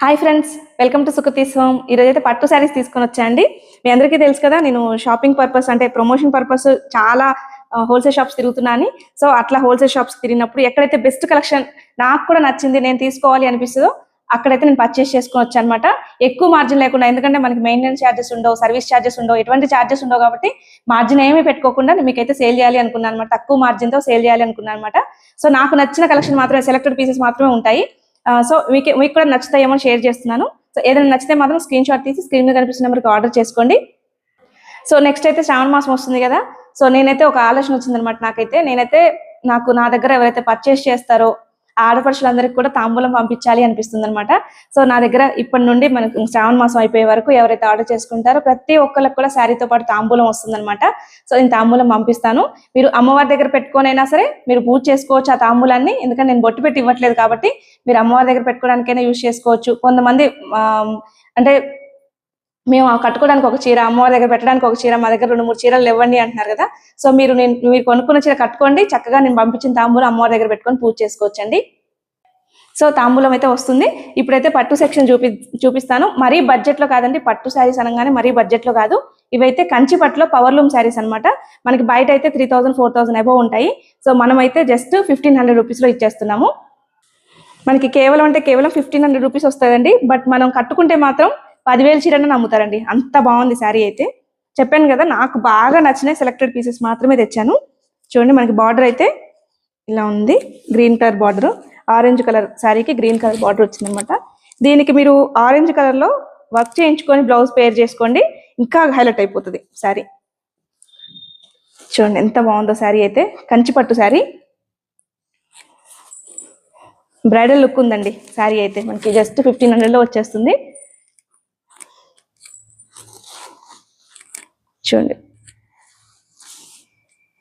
Hi friends welcome to సుఖతీశ్వం ఈరోజు అయితే పట్టు శారీస్ తీసుకొని వచ్చాండి మీ అందరికీ తెలుసు కదా నేను షాపింగ్ పర్పస్ అంటే ప్రమోషన్ పర్పస్ చాలా హోల్సేల్ షాప్స్ తిరుగుతున్నాను. సో అట్లా హోల్సేల్ షాప్స్ తిరిగినప్పుడు ఎక్కడైతే బెస్ట్ కలెక్షన్ నాకు కూడా నచ్చింది నేను తీసుకోవాలి అనిపిస్తుందో అక్కడైతే నేను పర్చేస్ చేసుకుని వచ్చాను అనమాట ఎక్కువ మార్జిన్ లేకుండా ఎందుకంటే మనకి మెయింటెనెన్స్ ఛార్జెస్ ఉండవు సర్వీస్ ఛార్జెస్ ఉండవు ఎటువంటి ఛార్జెస్ ఉండవు కాబట్టి మార్జిన్ ఏమీ పెట్టుకోకుండా మీకైతే సేల్ చేయాలి అనుకున్నాను అనమాట తక్కువ మార్జిన్తో సేల్ చేయాలి అనుకున్నాను అనమాట సో నాకు నచ్చిన కలెక్షన్ మాత్రమే సెలెక్టెడ్ పీసెస్ మాత్రమే ఉంటాయి. సో మీకు మీకు కూడా నచ్చుతాయేమో షేర్ చేస్తున్నాను. సో ఏదైనా నచ్చితే మాత్రం స్క్రీన్ షాట్ తీసి స్క్రీన్ మీద కనిపిస్తున్న నెంబర్కి ఆర్డర్ చేసుకోండి. సో నెక్స్ట్ అయితే శ్రావణ మాసం వస్తుంది కదా. సో నేనైతే ఒక ఆలోచన వచ్చిందనమాట నాకైతే. నేనైతే నాకు నా దగ్గర ఎవరైతే పర్చేస్ చేస్తారో ఆడపడుచులందరికీ కూడా తాంబూలం పంపించాలి అనిపిస్తుంది అనమాట సో నా దగ్గర ఇప్పటి నుండి మనకు శ్రావణ మాసం అయిపోయే వరకు ఎవరైతే ఆర్డర్ చేసుకుంటారో ప్రతి ఒక్కరికి కూడా శారీతో పాటు తాంబూలం వస్తుంది అనమాట సో నేను తాంబూలం పంపిస్తాను. మీరు అమ్మవారి దగ్గర పెట్టుకోనైనా సరే మీరు పూజ చేసుకోవచ్చు ఆ తాంబూలాన్ని. ఎందుకంటే నేను బొట్టు పెట్టి ఇవ్వట్లేదు కాబట్టి మీరు అమ్మవారి దగ్గర పెట్టుకోవడానికైనా యూజ్ చేసుకోవచ్చు. కొంతమంది అంటే మేము ఆ కట్టుకోవడానికి ఒక చీర అమ్మవారి దగ్గర పెట్టడానికి ఒక చీర మా దగ్గర రెండు మూడు చీరలు ఇవ్వండి అంటున్నారు కదా. సో మీరు నేను మీరు కొనుక్కున్న చీర కట్టుకోండి చక్కగా నేను పంపించిన తాంబూలం అమ్మవారి దగ్గర పెట్టుకొని పూజ చేసుకోవచ్చండి. సో తాంబూలం అయితే వస్తుంది. ఇప్పుడైతే పట్టు సెక్షన్ చూపి చూపిస్తాను. మరీ బడ్జెట్లో కాదండి పట్టు శారీస్ అనగానే మరీ బడ్జెట్లో కాదు. ఇవైతే కంచి పట్టులో పవర్ లూమ్ శారీస్ అన్నమాట. మనకి బయట అయితే three thousand four thousand above ఉంటాయి. సో మనమైతే జస్ట్ ఫిఫ్టీన్ హండ్రెడ్ రూపీస్లో ఇచ్చేస్తున్నాము. మనకి కేవలం అంటే కేవలం ఫిఫ్టీన్ హండ్రెడ్ రూపీస్ వస్తుందండి. బట్ మనం కట్టుకుంటే మాత్రం పదివేల చీరని నమ్ముతారండి. అంత బాగుంది శారీ అయితే. చెప్పాను కదా నాకు బాగా నచ్చిన సెలెక్టెడ్ పీసెస్ మాత్రమే తెచ్చాను. చూడండి మనకి బార్డర్ అయితే ఇలా ఉంది. Green colour border orange colour శారీకి గ్రీన్ కలర్ బార్డర్ వచ్చిందనమాట దీనికి మీరు ఆరెంజ్ కలర్లో వర్క్ చేయించుకొని బ్లౌజ్ పేర్ చేసుకోండి. ఇంకా హైలైట్ అయిపోతుంది శారీ. చూడండి ఎంత బాగుందో శారీ అయితే. కంచి పట్టు శారీ. బ్రైడల్ లుక్ ఉందండి శారీ అయితే. మనకి జస్ట్ ఫిఫ్టీన్ హండ్రెడ్లో వచ్చేస్తుంది. చూడండి.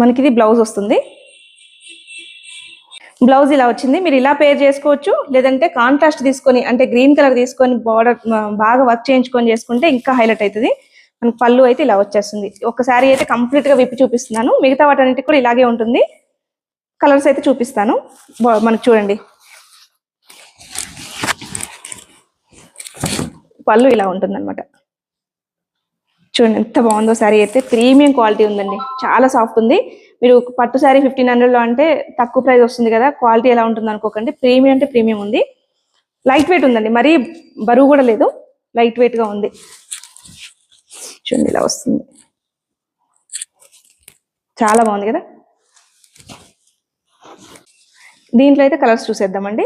మనకి ఇది బ్లౌజ్ వస్తుంది. బ్లౌజ్ ఇలా వచ్చింది. మీరు ఇలా పేర్ చేసుకోవచ్చు. లేదంటే కాంట్రాస్ట్ తీసుకొని అంటే గ్రీన్ కలర్ తీసుకొని బార్డర్ బాగా వర్క్ చేయించుకొని చేసుకుంటే ఇంకా హైలైట్ అవుతుంది. మనకి పళ్ళు అయితే ఇలా వచ్చేస్తుంది. ఒక శారీ అయితే కంప్లీట్గా విప్పి చూపిస్తున్నాను. మిగతా వాటన్నిటి కూడా ఇలాగే ఉంటుంది. కలర్స్ అయితే చూపిస్తాను. మనకు చూడండి. పళ్ళు ఇలా ఉంటుంది అనమాట చూడండి ఎంత బాగుందో శారీ అయితే. ప్రీమియం క్వాలిటీ ఉందండి. చాలా సాఫ్ట్ ఉంది. మీరు పట్టు శారీ ఫిఫ్టీన్ హండ్రెడ్లో అంటే తక్కువ ప్రైస్ వస్తుంది కదా క్వాలిటీ ఎలా ఉంటుంది అనుకోకండి. ప్రీమియం అంటే ప్రీమియం ఉంది. లైట్ వెయిట్ ఉందండి. మరీ బరువు కూడా లేదు. లైట్ వెయిట్గా ఉంది. చూడండి ఇలా వస్తుంది. చాలా బాగుంది కదా. దీంట్లో అయితే కలర్స్ చూసేద్దామండి.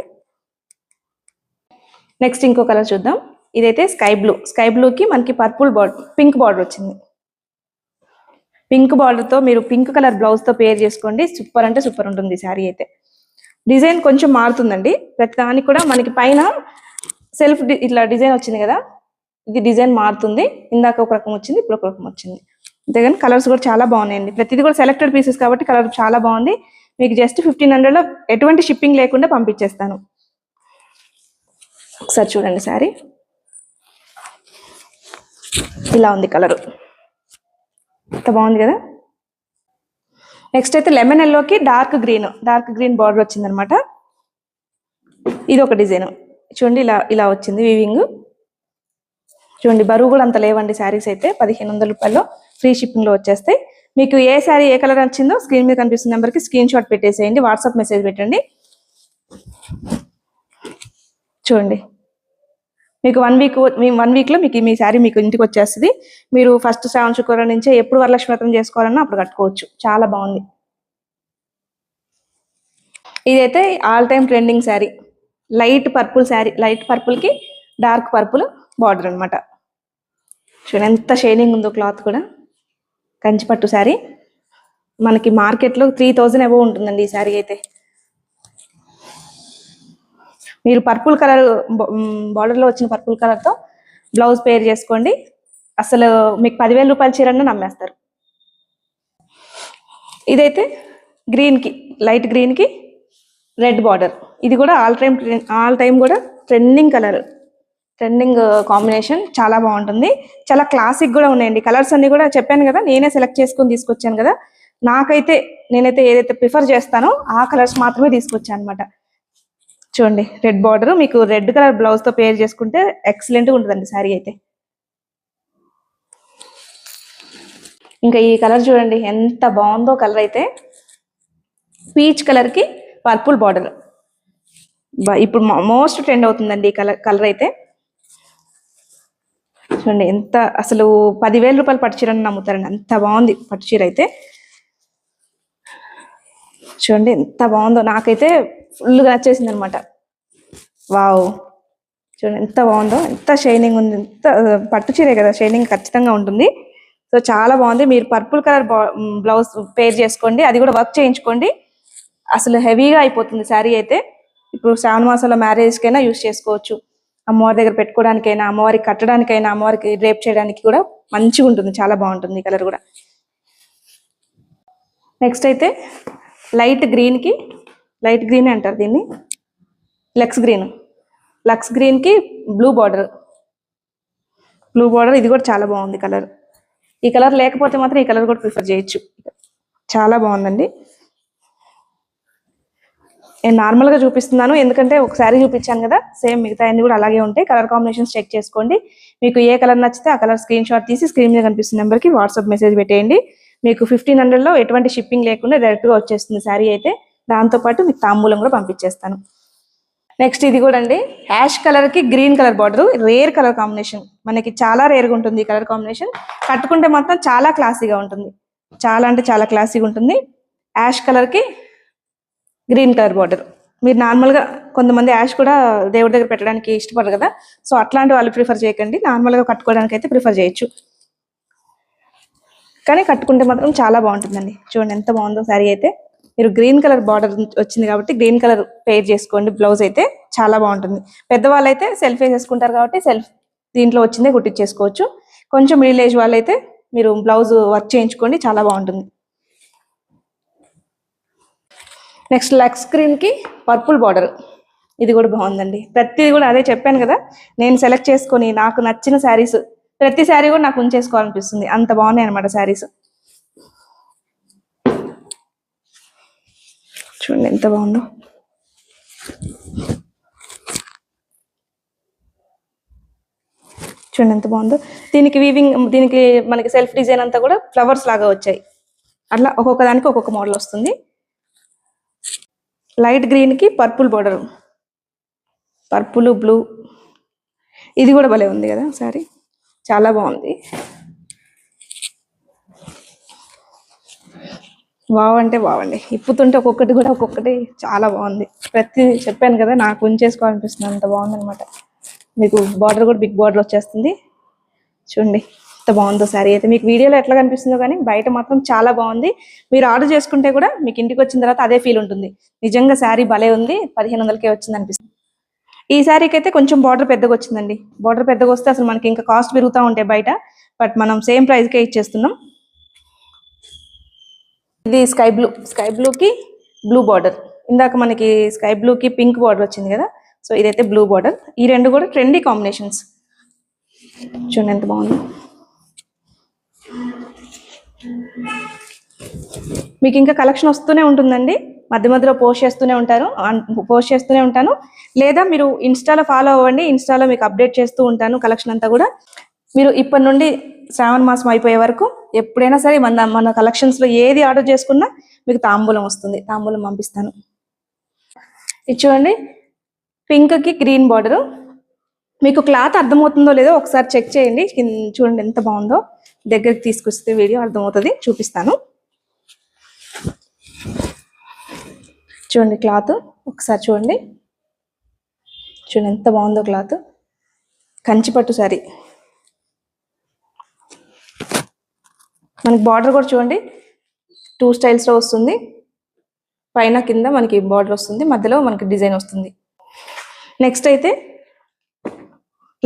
నెక్స్ట్ ఇంకో కలర్ చూద్దాం. ఇదైతే స్కై బ్లూ. స్కై బ్లూకి మనకి పర్పుల్ బార్డర్ పింక్ బార్డర్ వచ్చింది. పింక్ బార్డర్తో మీరు పింక్ కలర్ బ్లౌజ్తో పేర్ చేసుకోండి. సూపర్ అంటే సూపర్ ఉంటుంది శారీ అయితే. డిజైన్ కొంచెం మారుతుందండి. ప్రతి దానికి కూడా మనకి పైన సెల్ఫ్ ఇట్లా డిజైన్ వచ్చింది కదా? ఇది డిజైన్ మారుతుంది. ఇందాక ఒక రకం వచ్చింది ఇప్పుడు ఒక రకం వచ్చింది. అంతేగాని కలర్స్ కూడా చాలా బాగున్నాయండి. ప్రతిది కూడా సెలెక్టెడ్ పీసెస్ కాబట్టి కలర్ చాలా బాగుంది. మీకు జస్ట్ ఫిఫ్టీన్ హండ్రెడ్లో ఎటువంటి షిప్పింగ్ లేకుండా పంపించేస్తాను. ఒకసారి చూడండి శారీ. ఇలా ఉంది కలరు. ఎంత బాగుంది కదా? నెక్స్ట్ అయితే లెమన్ ఎల్లోకి dark green dark green border వచ్చింది అనమాట ఇది ఒక డిజైన్. చూడండి ఇలా ఇలా వచ్చింది వీవింగ్. చూడండి బరువు కూడా అంత లేవండి శారీస్ అయితే. పదిహేను వందల రూపాయల్లో ఫ్రీ షిప్పింగ్లో వచ్చేస్తాయి. మీకు ఏ శారీ ఏ కలర్ వచ్చిందో స్క్రీన్ మీద కనిపిస్తున్న నెంబర్కి స్క్రీన్ షాట్ పెట్టేసేయండి. వాట్సాప్ మెసేజ్ పెట్టండి. చూడండి మీకు వన్ వీక్ మీ వన్ వీక్లో మీకు మీ శారీ మీకు ఇంటికి వచ్చేస్తుంది. మీరు ఫస్ట్ శ్రావణ శుక్రవారం నుంచే ఎప్పుడు వరలక్ష్మి వ్రతం చేసుకోవాలన్నా అప్పుడు కట్టుకోవచ్చు. చాలా బాగుంది. ఇదైతే all time trending sari light purple sari light పర్పుల్కి dark purple border అన్నమాట. చూడండి ఎంత షైనింగ్ ఉందో క్లాత్ కూడా. కంచిపట్టు శారీ మనకి మార్కెట్లో త్రీ థౌజండ్ అబౌవ్ ఉంటుందండి ఈ శారీ అయితే. మీరు పర్పుల్ కలర్ బార్డర్లో వచ్చిన పర్పుల్ కలర్తో బ్లౌజ్ పేర్ చేసుకోండి. అసలు మీకు పదివేల రూపాయల చీరన్నా నమ్మేస్తారు. ఇదైతే గ్రీన్కి లైట్ గ్రీన్కి రెడ్ బార్డర్ ఇది కూడా ఆల్ టైమ్ ఆల్ టైమ్ కూడా ట్రెండింగ్ కలర్ ట్రెండింగ్ కాంబినేషన్ చాలా బాగుంటుంది. చాలా క్లాసిక్ కూడా ఉన్నాయండి. కలర్స్ అన్ని కూడా చెప్పాను కదా నేనే సెలెక్ట్ చేసుకొని తీసుకొచ్చాను కదా. నాకైతే నేనైతే ఏదైతే ప్రిఫర్ చేస్తానో ఆ కలర్స్ మాత్రమే తీసుకొచ్చాను అనమాట చూడండి రెడ్ బార్డర్ మీకు రెడ్ కలర్ బ్లౌజ్తో పేర్ చేసుకుంటే ఎక్సలెంట్ ఉంటుందండి శారీ అయితే. ఇంకా ఈ కలర్ చూడండి ఎంత బాగుందో కలర్ అయితే. పీచ్ కలర్కి పర్పుల్ బార్డర్ ఇప్పుడు మోస్ట్ ట్రెండ్ అవుతుందండి ఈ కలర్ కలర్ అయితే. చూడండి ఎంత అసలు పదివేల రూపాయలు పట్టు చీరని నమ్ముతారండి అంత బాగుంది పట్టు చీర అయితే. చూడండి ఎంత బాగుందో. నాకైతే ఫుల్గా నచ్చేసింది అనమాట వావ్. చూడండి ఎంత బాగుందో. ఎంత షైనింగ్ ఉంది. ఎంత పట్టు చీరే కదా షైనింగ్ ఖచ్చితంగా ఉంటుంది. సో చాలా బాగుంది. మీరు పర్పుల్ కలర్ బ్లౌజ్ పేర్ చేసుకోండి. అది కూడా వర్క్ చేయించుకోండి. అసలు హెవీగా అయిపోతుంది శారీ అయితే. ఇప్పుడు శ్రావణ మాసంలో మ్యారేజ్కైనా యూస్ చేసుకోవచ్చు. అమ్మవారి దగ్గర పెట్టుకోవడానికైనా అమ్మవారికి కట్టడానికైనా అమ్మవారికి డ్రేప్ చేయడానికి కూడా మంచిగా ఉంటుంది చాలా బాగుంటుంది కలర్ కూడా. నెక్స్ట్ అయితే లైట్ గ్రీన్కి లైట్ గ్రీన్ అంటారు దీన్ని. Lux green. లక్స్ గ్రీన్కి బ్లూ బార్డర్. బ్లూ బార్డర్ ఇది కూడా చాలా బాగుంది కలర్. ఈ కలర్ లేకపోతే మాత్రం ఈ కలర్ కూడా ప్రిఫర్ చేయొచ్చు. చాలా బాగుందండి. నేను నార్మల్గా చూపిస్తున్నాను. ఎందుకంటే ఒక శారీ చూపించాను కదా సేమ్ మిగతా అన్ని కూడా అలాగే ఉంటాయి. కలర్ కాంబినేషన్స్ చెక్ చేసుకోండి. మీకు ఏ కలర్ నచ్చితే ఆ కలర్ స్క్రీన్ షాట్ తీసి స్క్రీన్ మీద కనిపిస్తున్న నెంబర్కి వాట్సాప్ మెసేజ్ పెట్టేయండి. మీకు ఫిఫ్టీన్ హండ్రెడ్లో ఎటువంటి షిప్పింగ్ లేకుండా డైరెక్ట్గా వచ్చేస్తుంది శారీ అయితే దాంతో పాటు మీకు తాంబూలం కూడా పంపించేస్తాను. నెక్స్ట్ ఇది కూడా అండి. యాష్ కలర్కి green colour border rare colour combination మనకి చాలా రేర్గా ఉంటుంది ఈ కలర్ కాంబినేషన్ కట్టుకుంటే మాత్రం చాలా క్లాసీగా ఉంటుంది. చాలా అంటే చాలా క్లాసీగా ఉంటుంది. యాష్ కలర్కి గ్రీన్ కలర్ బార్డర్ మీరు నార్మల్గా కొంతమంది యాష్ కూడా దేవుడి దగ్గర పెట్టడానికి ఇష్టపడరు కదా. సో అట్లాంటి వాళ్ళు ప్రిఫర్ చేయకండి. నార్మల్గా కట్టుకోవడానికి అయితే ప్రిఫర్ చేయొచ్చు. కానీ కట్టుకుంటే మాత్రం చాలా బాగుంటుందండి. చూడండి ఎంత బాగుందో శారీ అయితే. మీరు గ్రీన్ కలర్ బార్డర్ వచ్చింది కాబట్టి గ్రీన్ కలర్ పేర్ చేసుకోండి. బ్లౌజ్ అయితే చాలా బాగుంటుంది. పెద్దవాళ్ళు అయితే సెల్ఫ్ వేసేసుకుంటారు కాబట్టి సెల్ఫ్ దీంట్లో వచ్చిందే కుట్టించేసుకోవచ్చు కొంచెం మిడిల్ ఏజ్ వాళ్ళైతే మీరు బ్లౌజ్ వర్క్ చేయించుకోండి చాలా బాగుంటుంది. నెక్స్ట్ లెగ్స్ స్క్రీన్కి పర్పుల్ బార్డర్. ఇది కూడా బాగుందండి. ప్రతిది కూడా అదే చెప్పాను కదా. నేను సెలెక్ట్ చేసుకొని నాకు నచ్చిన శారీస్ ప్రతి శారీ కూడా నాకు ఉంచేసుకోవాలనిపిస్తుంది. అంత బాగున్నాయి అనమాట శారీస్. చూడండి ఎంత బాగుందో. చూడండి ఎంత బాగుందో. దీనికి వీవింగ్ దీనికి మనకి సెల్ఫ్ డిజైన్ అంతా కూడా ఫ్లవర్స్ లాగా వచ్చాయి. అట్లా ఒక్కొక్క దానికి ఒక్కొక్క మోడల్ వస్తుంది. లైట్ గ్రీన్కి పర్పుల్ బోర్డర్ పర్పుల్ బ్లూ ఇది కూడా భలే ఉంది కదా సారీ చాలా బాగుంది. వావ్ అంటే బావండి ఇప్పుతుంటే ఒక్కొక్కటి కూడా ఒక్కొక్కటి చాలా బాగుంది. ప్రతి చెప్పాను కదా నాకు ఉంచేసుకోవాలనిపిస్తుంది అంత బాగుందనమాట మీకు బార్డర్ కూడా బిగ్ బార్డర్ వచ్చేస్తుంది. చూడండి ఎంత బాగుందో సారీ అయితే. మీకు వీడియోలో ఎట్లా కనిపిస్తుందో కానీ బయట మాత్రం చాలా బాగుంది. మీరు ఆర్డర్ చేసుకుంటే కూడా మీకు ఇంటికి వచ్చిన తర్వాత అదే ఫీల్ ఉంటుంది. నిజంగా శారీ భలే ఉంది. పదిహేను వందలకే వచ్చింది అనిపిస్తుంది ఈ శారీకి అయితే కొంచెం బార్డర్ పెద్దగా వచ్చిందండి. బార్డర్ పెద్దగా వస్తే అసలు మనకి ఇంకా కాస్ట్ పెరుగుతూ ఉంటాయి బయట. బట్ మనం సేమ్ ప్రైస్కే ఇచ్చేస్తున్నాం. ఇది స్కై బ్లూ స్కై బ్లూకి బ్లూ బార్డర్ ఇందాక మనకి స్కై బ్లూకి పింక్ బార్డర్ వచ్చింది కదా? సో ఇదైతే బ్లూ బార్డర్ ఈ రెండు కూడా ట్రెండీ కాంబినేషన్స్ చూడండి ఎంత బాగుంది. మీకు ఇంకా కలెక్షన్ వస్తూనే ఉంటుందండి. మధ్య మధ్యలో పోస్ట్ చేస్తూనే ఉంటారు. పోస్ట్ చేస్తూనే ఉంటాను. లేదా మీరు ఇన్స్టాలో ఫాలో అవ్వండి. ఇన్స్టాలో మీకు అప్డేట్ చేస్తూ ఉంటాను కలెక్షన్ అంతా కూడా. మీరు ఇప్పటి నుండి శ్రావణ మాసం అయిపోయే వరకు ఎప్పుడైనా సరే మన మన కలెక్షన్స్లో ఏది ఆర్డర్ చేసుకున్నా మీకు తాంబూలం వస్తుంది. తాంబూలం పంపిస్తాను. ఇది చూడండి. పింక్కి గ్రీన్ బార్డరు మీకు క్లాత్ అర్థమవుతుందో లేదో ఒకసారి చెక్ చేయండి. చూడండి ఎంత బాగుందో. దగ్గరికి తీసుకొస్తే వీడియో అర్థమవుతుంది. చూపిస్తాను. చూడండి క్లాత్. ఒకసారి చూడండి. చూడండి ఎంత బాగుందో క్లాత్. కంచిపట్టు సారీ. మనకి బార్డర్ కూడా చూడండి. టూ స్టైల్స్లో వస్తుంది. పైన కింద మనకి బార్డర్ వస్తుంది. మధ్యలో మనకి డిజైన్ వస్తుంది. నెక్స్ట్ అయితే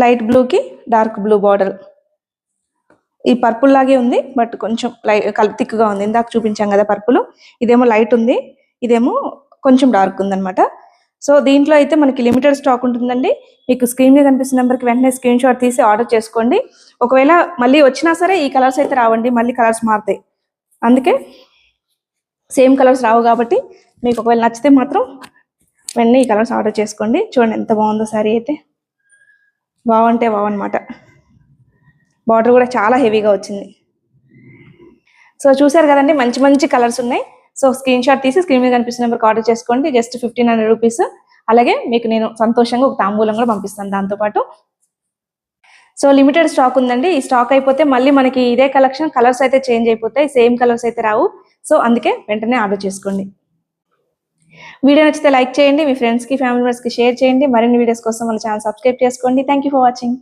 లైట్ బ్లూకి డార్క్ బ్లూ బార్డర్. ఈ పర్పుల్ లాగే ఉంది బట్ కొంచెం లై థిక్గా ఉంది. ఇందాక చూపించాం కదా పర్పుల్. ఇదేమో లైట్ ఉంది. ఇదేమో కొంచెం డార్క్ ఉందన్నమాట. సో దీంట్లో అయితే మనకి లిమిటెడ్ స్టాక్ ఉంటుందండి. మీకు స్క్రీన్ మీద కనిపిస్తున్న నెంబర్కి వెంటనే స్క్రీన్ షాట్ తీసి ఆర్డర్ చేసుకోండి. ఒకవేళ మళ్ళీ వచ్చినా సరే ఈ కలర్స్ అయితే రావండి. మళ్ళీ కలర్స్ మారుతాయి. అందుకే సేమ్ కలర్స్ రావు కాబట్టి మీకు ఒకవేళ నచ్చితే మాత్రం వెంటనే ఈ కలర్స్ ఆర్డర్ చేసుకోండి. చూడండి ఎంత బాగుందో సారీ అయితే. బాగుంటే బాగనమాట బార్డర్ కూడా చాలా హెవీగా వచ్చింది. సో చూసారు కదండి? మంచి మంచి కలర్స్ ఉన్నాయి. సో స్క్రీన్ షాట్ తీసి స్క్రీన్ మీద కనిపిస్తున్న నెంబర్కి ఆర్డర్ చేసుకోండి. జస్ట్ ఫిఫ్టీన్ హండ్రెడ్ రూపీస్ అలాగే మీకు నేను సంతోషంగా ఒక తాంబూలం కూడా పంపిస్తాను దాంతోపాటు సో లిమిటెడ్ స్టాక్ ఉందండి. ఈ స్టాక్ అయిపోతే మళ్ళీ మనకి ఇదే కలెక్షన్ కలర్స్ అయితే చేంజ్ అయిపోతాయి. సేమ్ కలర్స్ అయితే రావు. సో అందుకే వెంటనే ఆర్డర్ చేసుకోండి. వీడియో నచ్చితే లైక్ చేయండి. మీ ఫ్రెండ్స్కి ఫ్యామిలీ మెంబర్స్కి షేర్ చేయండి. మరిన్ని వీడియోస్ కోసం మన ఛానల్ సబ్స్క్రైబ్ చేసుకోండి. Thank you for watching